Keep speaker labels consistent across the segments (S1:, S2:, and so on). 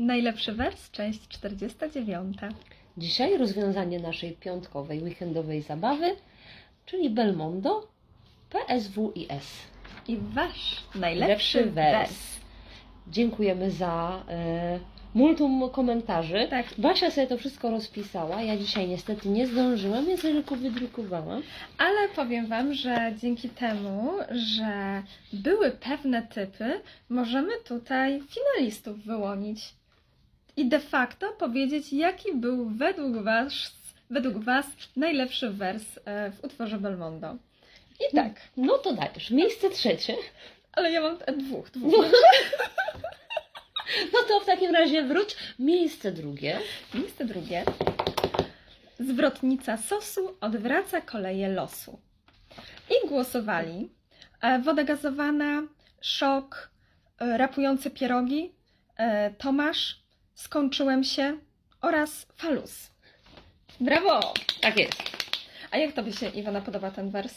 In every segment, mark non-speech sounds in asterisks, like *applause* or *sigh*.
S1: Najlepszy wers, część 49.
S2: Dzisiaj rozwiązanie naszej piątkowej, weekendowej zabawy, czyli Belmondo, PSW i S.
S1: I wasz najlepszy
S2: Najlepszy wers.
S1: wers.
S2: Dziękujemy za e, multum komentarzy.
S1: Tak.
S2: Basia sobie to wszystko rozpisała. Ja dzisiaj niestety nie zdążyłam, więc tylko wydrukowałam.
S1: Ale powiem Wam, że dzięki temu, że były pewne typy, możemy tutaj finalistów wyłonić. I de facto powiedzieć, jaki był według Was, według was najlepszy wers e, w utworze Belmondo. I tak,
S2: No to dajesz. Miejsce trzecie.
S1: ale ja mam dwóch, dwóch.
S2: No. No to w takim razie wróć. Miejsce drugie.
S1: Miejsce drugie. Zwrotnica sosu odwraca koleje losu. I głosowali e, woda gazowana, szok, e, rapujące pierogi, Tomasz, skończyłem się oraz falus. Brawo!
S2: Tak jest.
S1: A jak tobie się, Iwona, podoba ten wers?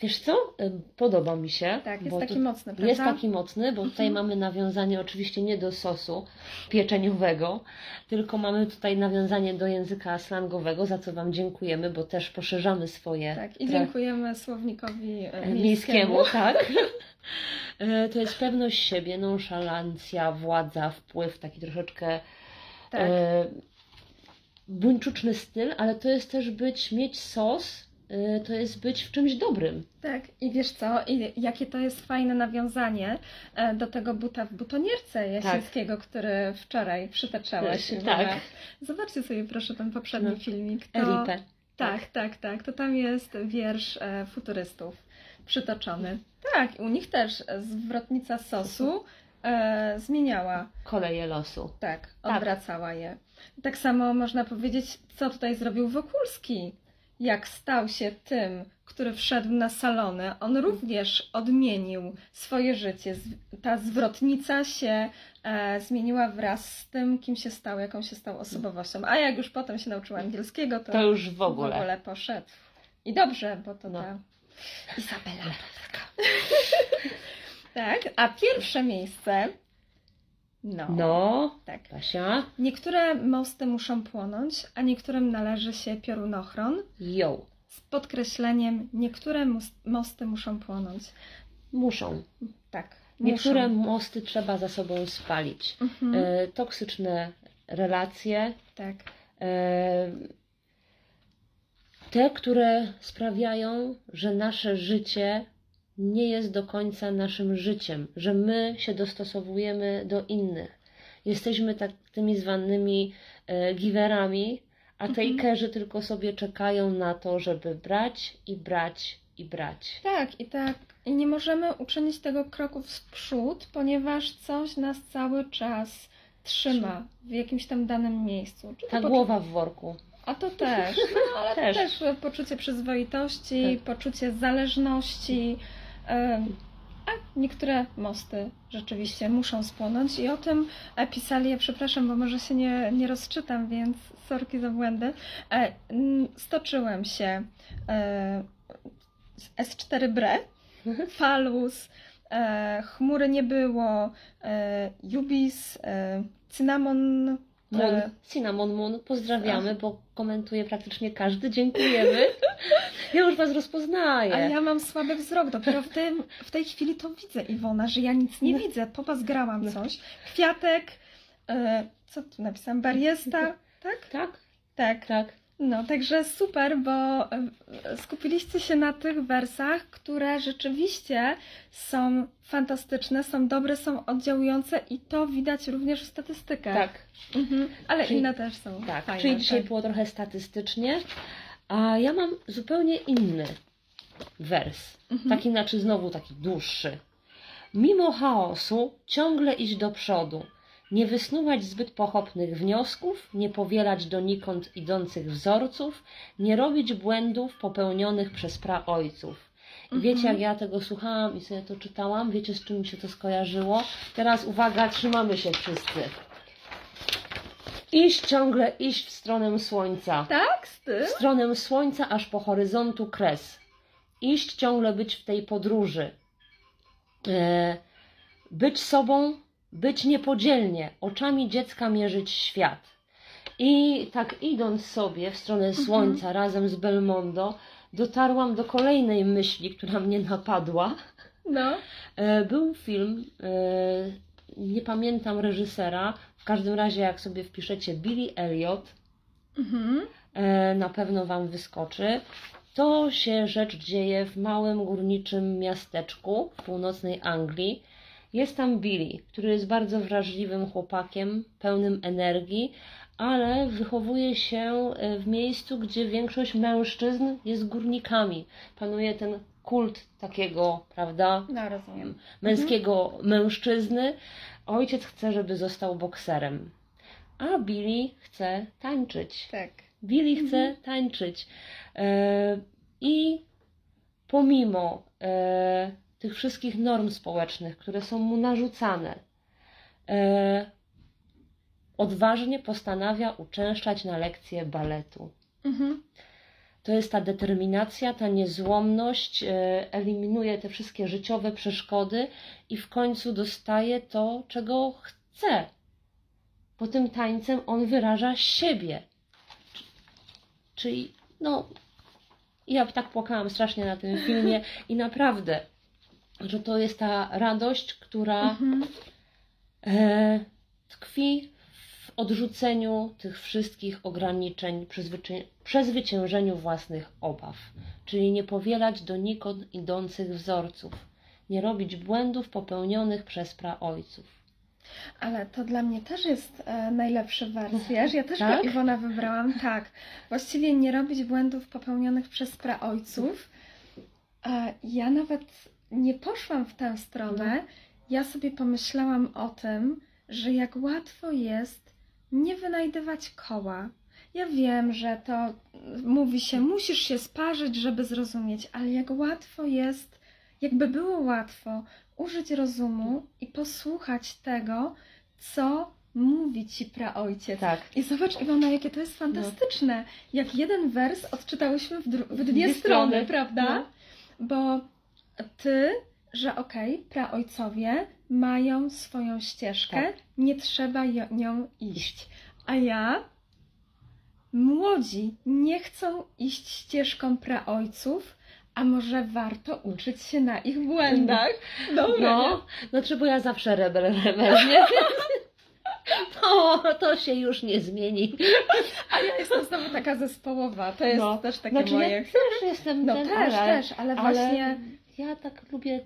S2: Wiesz co? Y, Podoba mi się.
S1: Tak, jest taki mocny, prawda?
S2: Jest taki mocny, bo tutaj
S1: Mhm.
S2: mamy nawiązanie oczywiście nie do sosu pieczeniowego, tylko mamy tutaj nawiązanie do języka slangowego, za co Wam dziękujemy, bo też poszerzamy swoje
S1: Tak, i dziękujemy słownikowi e,
S2: miejskiemu.
S1: miejskiemu. *laughs*
S2: tak. E, To jest pewność siebie, nonszalancja, władza, wpływ, taki troszeczkę
S1: Tak.
S2: e, buńczuczny styl, ale to jest też być, mieć sos, e, to jest być w czymś dobrym.
S1: Tak, i wiesz co, i jakie to jest fajne nawiązanie e, do tego buta w butonierce Jasińskiego, który wczoraj przytaczałeś.
S2: Tak.
S1: Iwona. Zobaczcie sobie proszę ten poprzedni
S2: No.
S1: filmik. To, tak, tak, tak, to tam jest wiersz e, futurystów przytoczony. Tak, u nich też zwrotnica sosu e, zmieniała,
S2: Koleje losu.
S1: tak,
S2: Tak.
S1: odwracała je. Tak samo można powiedzieć, co tutaj zrobił Wokulski. Jak stał się tym, który wszedł na salony, on również odmienił swoje życie. Ta zwrotnica się e, zmieniła wraz z tym, kim się stał, jaką się stał osobowością. A jak już potem się nauczyła angielskiego, to,
S2: To już w ogóle.
S1: w ogóle poszedł. I dobrze, bo to
S2: No.
S1: ta Izabela. *laughs* Tak, a pierwsze miejsce. No.
S2: No,
S1: Tak.
S2: Basia,
S1: Niektóre mosty muszą płonąć, a niektórym należy się piorunochron.
S2: ją.
S1: Z podkreśleniem, niektóre mus- mosty muszą płonąć.
S2: Muszą.
S1: Tak.
S2: Niektóre
S1: muszą.
S2: mosty trzeba za sobą spalić.
S1: Mhm,
S2: E, toksyczne relacje,
S1: tak.
S2: e, te, które sprawiają, że nasze życie nie jest do końca naszym życiem, że my się dostosowujemy do innych. Jesteśmy tak tymi zwanymi e, giverami, a
S1: Mhm.
S2: takerzy tylko sobie czekają na to, żeby brać i brać i brać.
S1: Tak, i tak. I nie możemy uczynić tego kroku w przód, ponieważ coś nas cały czas trzyma w jakimś tam danym miejscu. Czy
S2: Ta głowa w worku.
S1: A to też. No, ale
S2: Też. *laughs*
S1: też. też poczucie przyzwoitości, poczucie zależności. A niektóre mosty rzeczywiście muszą spłonąć i o tym pisali, ja przepraszam, bo może się nie, nie rozczytam, więc sorki za błędy. E, Stoczyłem się e, z S4 Bre, Falus, e, Chmury nie było, Jubis, Cynamon,
S2: Moon, Cinnamon Moon, pozdrawiamy, bo komentuje praktycznie każdy, dziękujemy. *laughs* Ja już Was rozpoznaję.
S1: A ja mam słaby wzrok. Dopiero w, tym, w tej chwili to widzę, Iwona, że ja nic nie
S2: No.
S1: widzę. Popas grałam
S2: No.
S1: coś. Kwiatek, e, co tu napisałam? Bariesta, *laughs* tak?
S2: Tak,
S1: Tak.
S2: tak.
S1: No, także super, bo e, skupiliście się na tych wersach, które rzeczywiście są fantastyczne, są dobre, są oddziałujące i to widać również w statystykach.
S2: Tak,
S1: Mhm. Ale
S2: Czyli-
S1: inne też są
S2: tak.
S1: fajne.
S2: Czyli dzisiaj
S1: tak.
S2: było trochę statystycznie, a ja mam zupełnie inny wers.
S1: Mhm.
S2: Taki, znaczy znowu taki dłuższy. Mimo chaosu ciągle iść do przodu. Nie wysnuwać zbyt pochopnych wniosków, nie powielać donikąd idących wzorców, nie robić błędów popełnionych przez praojców. I wiecie,
S1: Mhm.
S2: jak ja tego słuchałam i sobie to czytałam, wiecie, z czym mi się to skojarzyło? Teraz uwaga, trzymamy się wszyscy. Iść ciągle, iść w stronę słońca.
S1: Tak, z tym?
S2: W stronę słońca, aż po horyzontu kres. Iść ciągle być w tej podróży. E, być sobą być niepodzielnie, oczami dziecka mierzyć świat. I tak idąc sobie w stronę słońca razem z Belmondo, dotarłam do kolejnej myśli, która mnie napadła.
S1: No.
S2: E, Był film, e, nie pamiętam reżysera, w każdym razie jak sobie wpiszecie Billy Elliot,
S1: Mhm.
S2: e, na pewno Wam wyskoczy. To się rzecz dzieje w małym górniczym miasteczku w północnej Anglii. Jest tam Billy, który jest bardzo wrażliwym chłopakiem, pełnym energii, ale wychowuje się e, w miejscu, gdzie większość mężczyzn jest górnikami. Panuje ten kult takiego, prawda,
S1: No, rozumiem.
S2: męskiego mężczyzny. Ojciec chce, żeby został bokserem, a Billy chce tańczyć.
S1: Tak.
S2: Billy chce tańczyć. E, I pomimo e, tych wszystkich norm społecznych, które są mu narzucane, e, odważnie postanawia uczęszczać na lekcje baletu.
S1: Mhm.
S2: To jest ta determinacja, ta niezłomność, e, eliminuje te wszystkie życiowe przeszkody i w końcu dostaje to, czego chce. Bo tym tańcem on wyraża siebie. Czyli, no, ja tak płakałam strasznie na tym filmie i naprawdę, że to jest ta radość, która
S1: Mhm.
S2: e, tkwi odrzuceniu tych wszystkich ograniczeń, przezwycię- przezwyciężeniu własnych obaw, czyli nie powielać donikąd idących wzorców, nie robić błędów popełnionych przez praojców.
S1: Ale to dla mnie też jest e, najlepszy wers, *laughs* wiesz? Ja też
S2: Tak?
S1: go Iwona wybrałam, tak. Właściwie nie robić błędów popełnionych przez praojców. E, ja nawet nie poszłam w tę stronę. Ja sobie pomyślałam o tym, że jak łatwo jest nie wynajdywać koła. Ja wiem, że to mm, mówi się, musisz się sparzyć, żeby zrozumieć, ale jak łatwo jest, jakby było łatwo użyć rozumu i posłuchać tego, co mówi ci praojciec.
S2: Tak.
S1: I zobacz, Iwona, jakie to jest fantastyczne. Jak jeden wers odczytałyśmy w, w dwie,
S2: Dwie
S1: strony,
S2: strony.
S1: prawda?
S2: No.
S1: Bo ty, że okej, praojcowie mają swoją ścieżkę,
S2: Tak.
S1: nie trzeba nią iść. A ja, młodzi nie chcą iść ścieżką praojców, a może warto uczyć się na ich błędach? *laughs* Dobra,
S2: No, znaczy, bo ja zawsze rebel, rebel, nie? *laughs* No, to się już nie zmieni.
S1: A ja jestem znowu taka zespołowa. To jest
S2: No,
S1: też takie
S2: Znaczy,
S1: moje.
S2: ja też jestem
S1: No też, też, ale
S2: ale
S1: właśnie.
S2: ja tak lubię,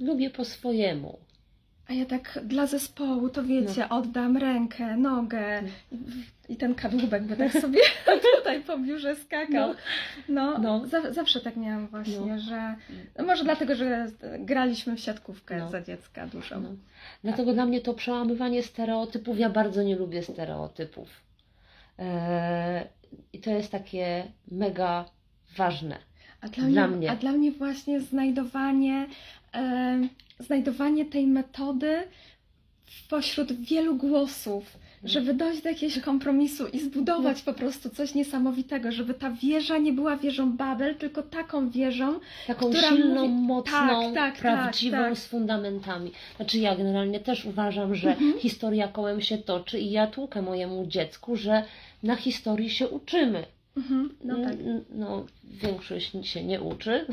S2: lubię po swojemu.
S1: A ja tak dla zespołu, to wiecie, oddam rękę, nogę i, i ten kadłubek by tak sobie *laughs* tutaj po biurze skakał.
S2: No.
S1: No,
S2: No.
S1: Za, zawsze tak miałam właśnie,
S2: No.
S1: że. No może dlatego, że graliśmy w siatkówkę
S2: No.
S1: za dziecka dużo.
S2: No. Dlatego dla mnie to przełamywanie stereotypów, ja bardzo nie lubię stereotypów. Eee, I to jest takie mega ważne.
S1: A dla,
S2: Dla
S1: mnie,
S2: mnie.
S1: A dla mnie właśnie znajdowanie, e, znajdowanie tej metody pośród wielu głosów, żeby dojść do jakiegoś kompromisu i zbudować po prostu coś niesamowitego, żeby ta wieża nie była wieżą Babel, tylko taką wieżą,
S2: Taką
S1: Która
S2: silną,
S1: mówi-
S2: mocną,
S1: tak, tak,
S2: prawdziwą,
S1: tak, tak.
S2: z fundamentami. Znaczy ja generalnie też uważam, że
S1: Mhm.
S2: historia kołem się toczy i ja tłukę mojemu dziecku, że na historii się uczymy.
S1: Mhm, no tak.
S2: No, większość się nie uczy,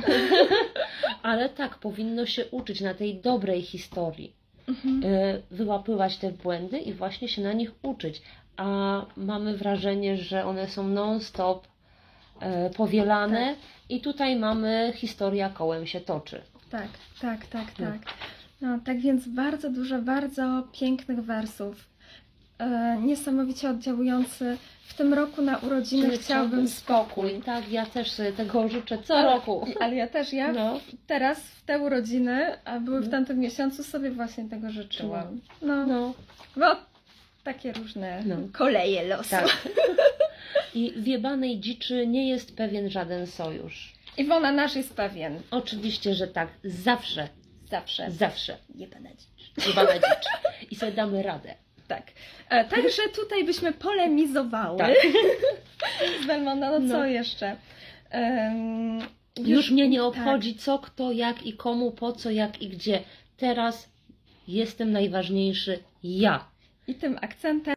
S2: *laughs* ale tak, powinno się uczyć na tej dobrej historii.
S1: Mhm.
S2: y, wyłapywać te błędy i właśnie się na nich uczyć. A mamy wrażenie, że one są non-stop y, powielane
S1: Tak.
S2: i tutaj mamy historia kołem się toczy.
S1: Tak, tak, tak,
S2: No.
S1: tak. No, tak więc bardzo dużo, bardzo pięknych wersów. E, niesamowicie oddziałujący. W tym roku na urodziny
S2: Czyli
S1: chciałbym spokój.
S2: Tak, ja też sobie tego życzę co
S1: Ale-
S2: roku.
S1: Ale ja też, ja
S2: No,
S1: teraz w te urodziny, a były w
S2: No.
S1: tamtym miesiącu, sobie właśnie tego życzyłam. No,
S2: no,
S1: bo takie różne
S2: No.
S1: koleje losu.
S2: tak. *laughs* I w jebanej dziczy nie jest pewien żaden sojusz.
S1: Iwona nasz jest pewien.
S2: Oczywiście, że tak. Zawsze,
S1: Zawsze.
S2: zawsze.
S1: Jebana dzicz.
S2: Jebana dzicz. I sobie damy radę.
S1: Tak. E, także tutaj byśmy polemizowały
S2: Tak. *laughs*
S1: z Belmonda. No,
S2: No.
S1: co jeszcze? Em,
S2: Już mnie nie
S1: tak.
S2: obchodzi co, kto, jak i komu, po co, jak i gdzie. Teraz jestem najważniejszy ja.
S1: I tym akcentem